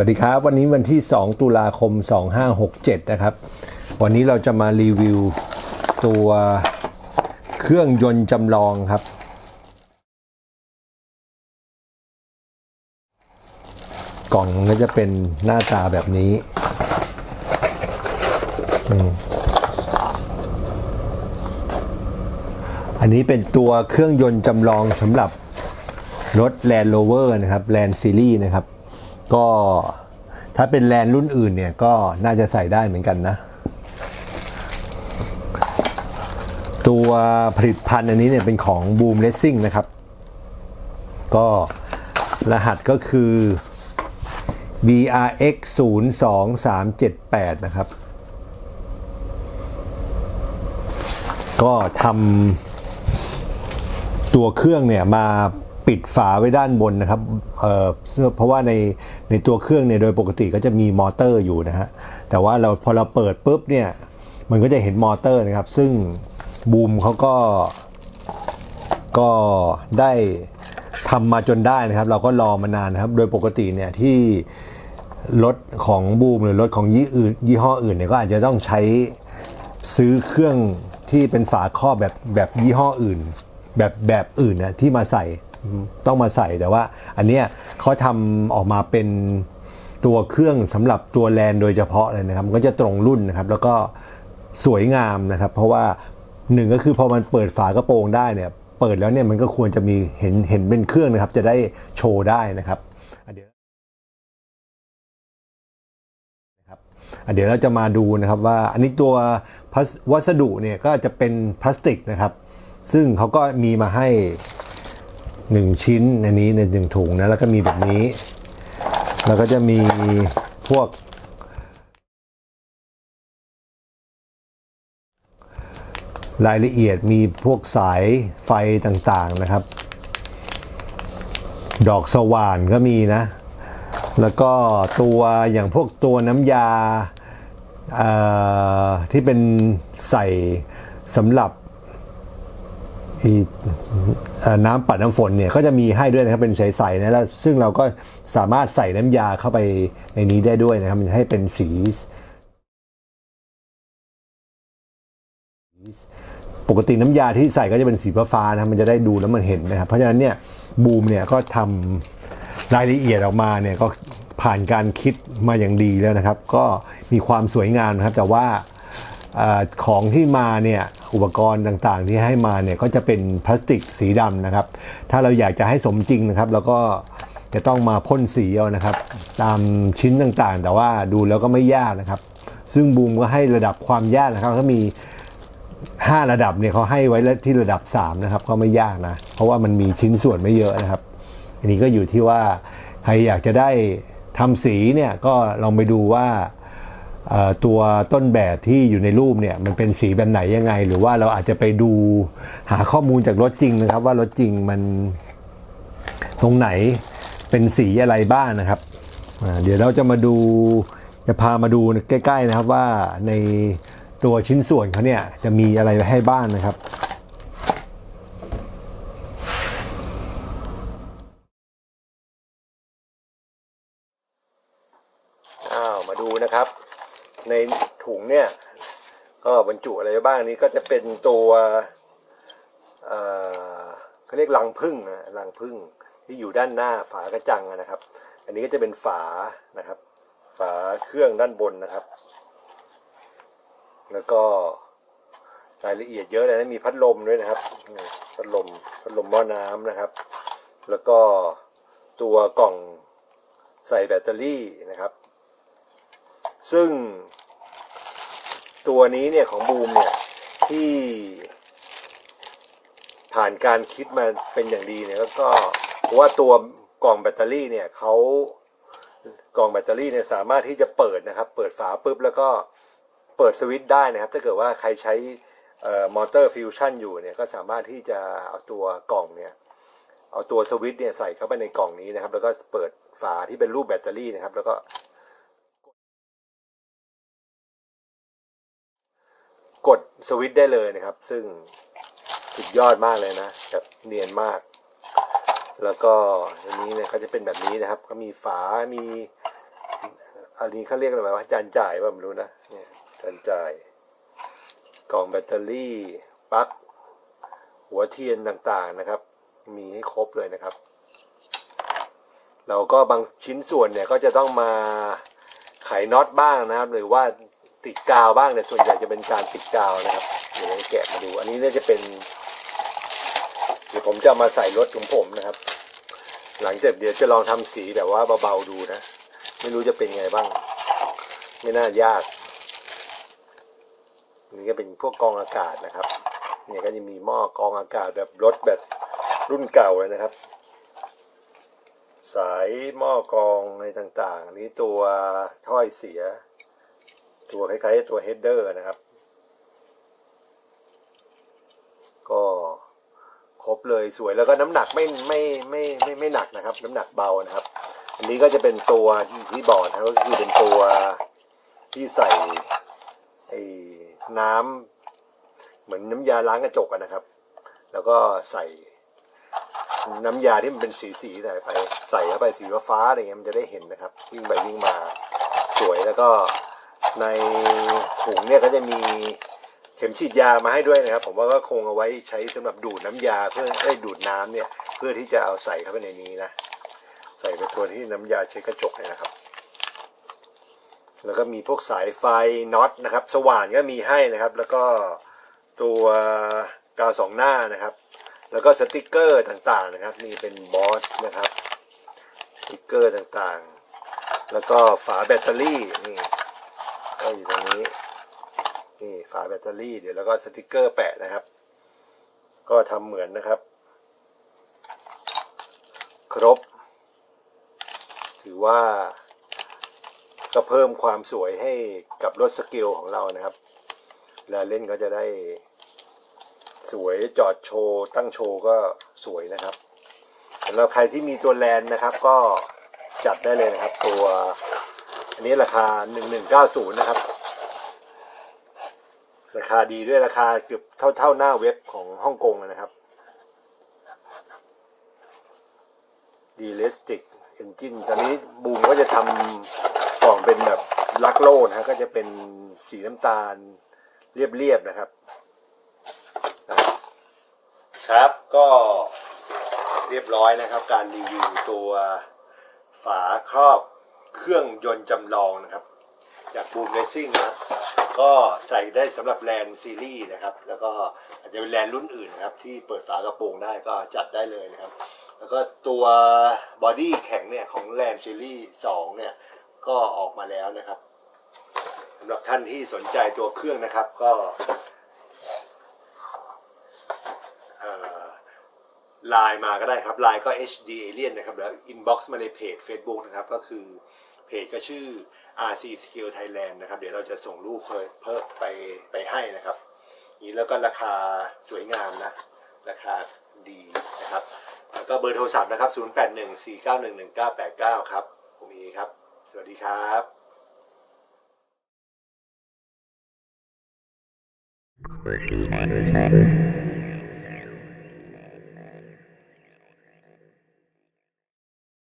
วัสดีครับ วันนี้วันที่ 2 ตุลาคม 2567 นะครับ วันนี้เราจะมารีวิวตัวเครื่องยนต์จำลองครับ กล่องก็จะเป็นหน้าตาแบบนี้ อันนี้เป็นตัวเครื่องยนต์จำลองสำหรับรถ Land Rover นะครับ Land Series นะครับ ก็ถ้าเป็นแลนรุ่นอื่นเนี่ยก็น่าจะใส่ได้เหมือนกันนะ ตัวผลิตภัณฑ์อันนี้เนี่ยเป็นของ Boom Racing นะครับ ก็รหัสก็คือ BRX 0 2 3 7 8 นะครับ ก็ทำตัวเครื่องเนี่ยมา ปิดฝาไว้ด้านบนนะครับเอ่อเพราะว่าในในตัวเครื่องเนี่ยโดยปกติก็จะมีมอเตอร์อยู่นะฮะแต่ว่าเราพอเราเปิดปุ๊บเนี่ยมันก็จะเห็นมอเตอร์นะครับ ซึ่งบูมเขาก็ก็ได้ทำมาจนได้นะครับ เราก็รอมานานนะครับ โดยปกติเนี่ยที่รถของบูมหรือรถของยี่อื่นยี่ห้ออื่นเนี่ยก็อาจจะต้องใช้ซื้อเครื่องที่เป็นฝาครอบแบบแบบยี่ห้ออื่น แบบแบบอื่นนะที่มาใส่ ต้องมาใส่แต่ว่า อันเนี้ยเขาทำออกมาเป็นตัวเครื่องสำหรับตัวแลนโดยเฉพาะเลยนะครับ มันก็จะตรงรุ่นนะครับ แล้วก็สวยงามนะครับ เพราะว่าหนึ่งก็คือพอมันเปิดฝากระโปรงได้เนี่ยเปิดแล้วเนี่ยมันก็ควรจะมีเห็นเห็นเป็นเครื่องนะครับ จะได้โชว์ได้นะครับเดี๋ยวนะครับเดี๋ยวเราจะมาดูนะครับว่าอันนี้ตัววัสดุเนี่ยก็จะเป็นพลาสติกนะครับ ซึ่งเขาก็มีมาให้ หนึ่งชิ้นอันนี้ในหนึ่งถุงนะแล้วก็มีแบบนี้ แล้วก็จะมีพวก รายละเอียดมีพวกสายไฟต่างๆนะครับ ดอกสว่านก็มีนะ แล้วก็ตัวอย่างพวกตัวน้ำยาที่เป็นใส่สำหรับ น้ำปัดน้ำฝนเนี่ยก็จะมีให้ด้วยนะครับเป็นใสๆนะแล้วซึ่งเราก็สามารถใส่น้ำยาเข้าไปในนี้ได้ด้วยนะครับให้เป็นสีปกติน้ำยาที่ใส่ก็จะเป็นสีฟ้านะครับมันจะได้ดูแล้วมันเห็นนะครับ เพราะฉะนั้นเนี่ยบูมเนี่ยก็ทำรายละเอียดออกมาเนี่ยก็ผ่านการคิดมาอย่างดีแล้วนะครับ ก็มีความสวยงามนะครับ แต่ว่าอของที่มาเนี่ย อุปกรณ์ต่างๆ ที่ให้มาเนี่ยก็จะเป็นพลาสติกสีดำนะครับ ถ้าเราอยากจะให้สมจริงนะครับเราก็จะต้องมาพ่นสีเอานะครับ ตามชิ้นต่างๆ แต่ว่าดูแล้วก็ไม่ยากนะครับ ซึ่งบูมก็ให้ระดับความยากนะครับเขามี 5 ระดับเนี่ยเขาให้ไว้ที่ระดับ 3 นะครับ ก็ไม่ยากนะ เพราะว่ามันมีชิ้นส่วนไม่เยอะนะครับ อันนี้ก็อยู่ที่ว่าใครอยากจะได้ทำสีเนี่ยก็ลองไปดูว่า ตัวต้นแบบที่อยู่ในรูปเนี่ยมันเป็นสีแบบไหนยังไง หรือว่าเราอาจจะไปดูหาข้อมูลจากรถจริงนะครับ ว่ารถจริงมันตรงไหนเป็นสีอะไรบ้างนะครับ เดี๋ยวเราจะมาดูจะพามาดูใกล้ๆนะครับว่าในตัวชิ้นส่วนเขาเนี่ยจะมีอะไรไว้ให้บ้างนะครับอ้าวมาดูนะครับ ในถุงเนี่ย ก็บรรจุอะไรบ้างนี้ก็จะเป็นตัวเขาเรียกรังพึ่งนะรังพึ่งที่อยู่ด้านหน้าฝากระจังนะครับ อันนี้ก็จะเป็นฝานะครับ ฝาเครื่องด้านบนนะครับ แล้วก็รายละเอียดเยอะเลยนะมีพัดลมด้วยนะครับพัดลมพัดลมหม้อน้ำนะครับ แล้วก็ตัวกล่องใส่แบตเตอรี่นะครับ ซึ่ง ตัวนี้เนี่ยของบูมเนี่ยที่ผ่านการคิดมาเป็นอย่างดีเนี่ยแล้วก็เพราะว่าตัวกล่องแบตเตอรี่เนี่ยเขากล่องแบตเตอรี่เนี่ยสามารถที่จะเปิดนะครับ เปิดฝาปุ๊บแล้วก็เปิดสวิตช์ได้นะครับ ถ้าเกิดว่าใครใช้มอเตอร์ฟิวชั่นอยู่เนี่ยก็สามารถที่จะเอาตัวกล่องเนี่ยเอาตัวสวิตช์เนี่ยใส่เข้าไปในกล่องนี้นะครับ แล้วก็เปิดฝาที่เป็นรูปแบตเตอรี่นะครับ แล้วก็ กดสวิตช์ได้เลยนะครับ ซึ่งสุดยอดมากเลยนะแบบเนียนมาก แล้วก็อันนี้เนี่ยก็จะเป็นแบบนี้นะครับ ก็มีฝา มีอันนี้เขาเรียกอะไรวะจานจ่ายป่ะไม่รู้นะเนี่ยจานจ่าย กล่องแบตเตอรี่ปลั๊กหัวเทียนต่างๆนะครับ มีให้ครบเลยนะครับ เราก็บางชิ้นส่วนเนี่ยก็จะต้องมาไขน็อตบ้างนะครับ หรือว่า ติดกาวบ้างแต่ส่วนใหญ่จะเป็นการติดกาวนะครับเดี๋ยวแกะมาดูอันนี้น่าจะเป็นเดี๋ยวผมจะมาใส่รถของผมนะครับ หลังจากเดี๋ยวจะลองทำสีแบบว่าเบาๆดูนะ ไม่รู้จะเป็นไงบ้าง ไม่น่ายากนี่ก็เป็นพวกกองอากาศนะครับ เนี่ยก็จะมีหม้อกองอากาศแบบรถแบบรุ่นเก่าเลยนะครับ สายหม้อกองอะไรต่างๆ นี่ตัวถ้อยเสีย ตัวคล้ายๆตัวเฮดเดอร์นะครับ ก็ครบเลยสวยแล้วก็น้ำหนักไม่ไม่ไม่ไม่ไม่หนักนะครับ น้ำหนักเบานะครับ อันนี้ก็จะเป็นตัวที่บอกนะครับก็คือเป็นตัวที่ใส่ไอ้น้ำเหมือนน้ำยาล้างกระจกนะครับ แล้วก็ใส่น้ำยาที่มันเป็นสีสีหน่อยไป ใส่เข้าไปสีฟ้าอะไรเงี้ยมันจะได้เห็นนะครับ วิ่งไปวิ่งมาสวยแล้วก็ ในถุงเนี่ยก็จะมีเข็มฉีดยามาให้ด้วยนะครับ ผมว่าก็คงเอาไว้ใช้สำหรับดูดน้ำยาเพื่อให้ดูดน้ำเนี่ย เพื่อที่จะเอาใส่เข้าไปในนี้นะ ใส่ไปตัวที่น้ำยาเช็ดกระจกเนี่ยนะครับ แล้วก็มีพวกสายไฟน็อตนะครับ สว่านก็มีให้นะครับ แล้วก็ตัวกาวสองหน้านะครับ แล้วก็สติกเกอร์ต่างๆนะครับ นี่เป็นบอสนะครับสติกเกอร์ต่างๆ แล้วก็ฝาแบตเตอรี่นี่ ก็อยู่ตรงนี้ นี่ฝาแบตเตอรี่เดี๋ยวแล้วก็สติกเกอร์แปะนะครับ ก็ทำเหมือนนะครับ ครบ ถือว่าก็เพิ่มความสวยให้กับรถสกิลของเรานะครับเวลาเล่นก็จะได้สวยจอดโชว์ ตั้งโชว์ก็สวยนะครับสำหรับใครที่มีตัวแลนนะครับ ก็จัดได้เลยนะครับ ตัว อันนี้ราคา 1190 นะครับ ราคาดีด้วยราคาเกือบเท่าเท่าหน้าเว็บของฮ่องกงเลยนะครับดีเลสติกเอนจินตอนนี้บูมก็จะทำกล่องเป็นแบบลักโลนะฮะก็จะเป็นสีน้ำตาลเรียบๆนะครับ ครับก็เรียบร้อยนะครับ การรีวิวตัวฝาครอบ เครื่องยนต์จำลองนะครับ จากบูมเลซิ่งนะก็ใส่ได้สำหรับแลนซีรีส์นะครับ แล้วก็อาจจะเป็นแลนรุ่นอื่นนะครับ ที่เปิดฝากระโปรงได้ก็จัดได้เลยนะครับ แล้วก็ตัวบอดี้แข็งเนี่ยของแลนซีรีส์2เนี่ยก็ออกมาแล้วนะครับสำหรับท่านที่สนใจตัวเครื่องนะครับ ก็ ไลน์มาก็ได้ครับไลน์ก็ HD Alien นะครับ แล้ว inbox มาในเพจ Facebook นะครับ ก็คือเพจก็ชื่อ RC Skill Thailand นะครับ เดี๋ยวเราจะส่งรูปเพิ่มเพิ่มไปไปให้นะครับ นี้แล้วก็ราคาสวยงามนะ ราคาดีนะครับ แล้วก็เบอร์โทรศัพท์นะครับ 0814911989 ครับ ผมเอครับ สวัสดีครับ